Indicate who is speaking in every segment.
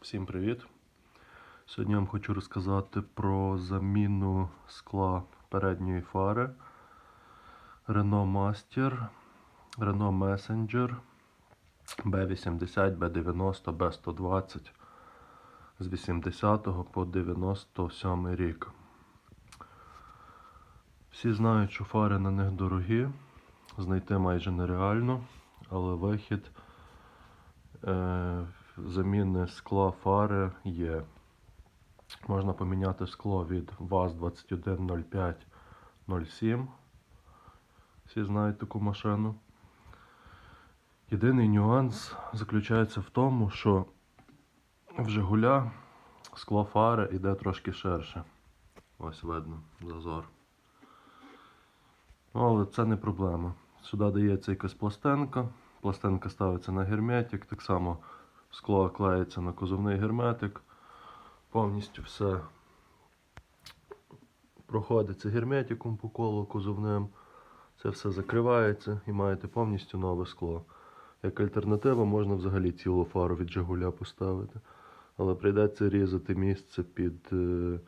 Speaker 1: Всім привіт! Сьогодні вам хочу розказати про заміну скла передньої фари Renault Master, Renault Messenger B80, B90, B120 з 80 по 97 рік. Всі знають, що фари на них дорогі, знайти майже нереально, але вихід е, заміни скла фари є. Можна поміняти скло від ВАЗ 210507. Всі знають таку машину. Єдиний нюанс заключається в тому, що в Жигуля скло фари йде трошки ширше. Ось видно зазор. Ну, але це не проблема. Сюди дається якась пластинка. Пластинка ставиться на герметик, так само скло клеїться на кузовний герметик. Повністю все проходиться герметиком по колу кузовним. Це все закривається і маєте повністю нове скло. Як альтернатива, можна взагалі цілу фару від Жигуля поставити. Але прийдеться різати місце під е,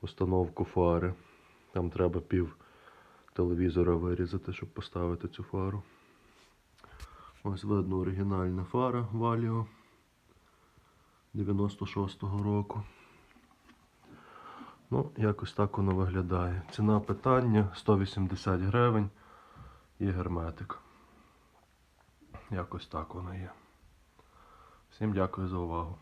Speaker 1: установку фари. Там треба пів телевізора вирізати, щоб поставити цю фару. Ось видно оригінальна фара Валіо 96-го року. Ну, якось так воно виглядає. Ціна питання 180 гривень і герметик. Якось так воно є. Всім дякую за увагу.